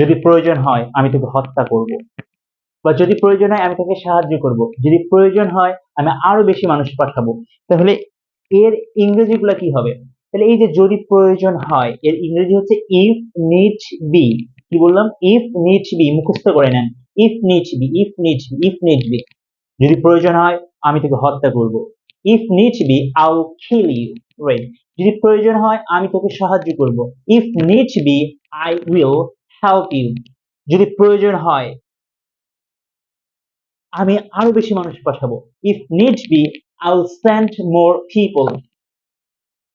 যদি প্রয়োজন হয়, আমি তোকে হত্যা করব। বা যদি প্রয়োজন হয়, আমি তোকে সাহায্য করব। যদি প্রয়োজন হয়, আমি আরও বেশি মানুষ পাঠাবো। তাহলে এর ইংরেজিগুলো কি হবে? তাহলে এই যে যদি প্রয়োজন হয়, এর ইংরেজি হচ্ছে ইফ নিড বি কি বললাম? ইফ নিড বি মুখস্থ করে নেন। If need be if need be if need be যদি প্রয়োজন হয়, আমি তোকে হত্যা করব। ইফ নিড বি আউ কিল ইউ রাইট যদি প্রয়োজন হয়, আমি তোকে সাহায্য করব। If need be I will help you যদি প্রয়োজন হয়, আমি আরও বেশি মানুষ পাঠাবো। If need be I will send more people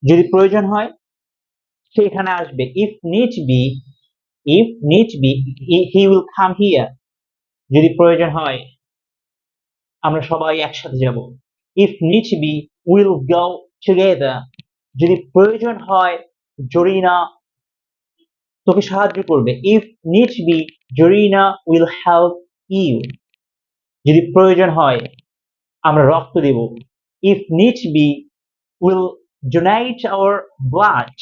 যদি প্রয়োজন হয়, সে এখানে আসবে। If need be if need be he will come here যদি প্রয়োজন হয়, আমরা সবাই একসাথে যাব। If need be will go together যদি প্রয়োজন হয়, জরিনা তোকে সাহায্য করবে। If need be Zarina will help you যদি প্রয়োজন হয়, আমরা রক্ত দেব। If need be will donate our blood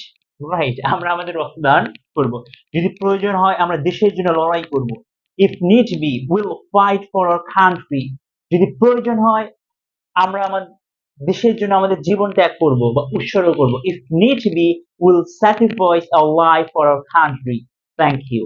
right আমরা আমাদের রক্তদান করব। যদি প্রয়োজন হয়, আমরা দেশের জন্য লড়াই করব। If need be will fight for our country যদি প্রয়োজন হয়, আমরা আমাদের দেশের জন্য আমাদের জীবন ত্যাগ করব বা উৎসর্গ করব। If need be will sacrifice our life for our country thank you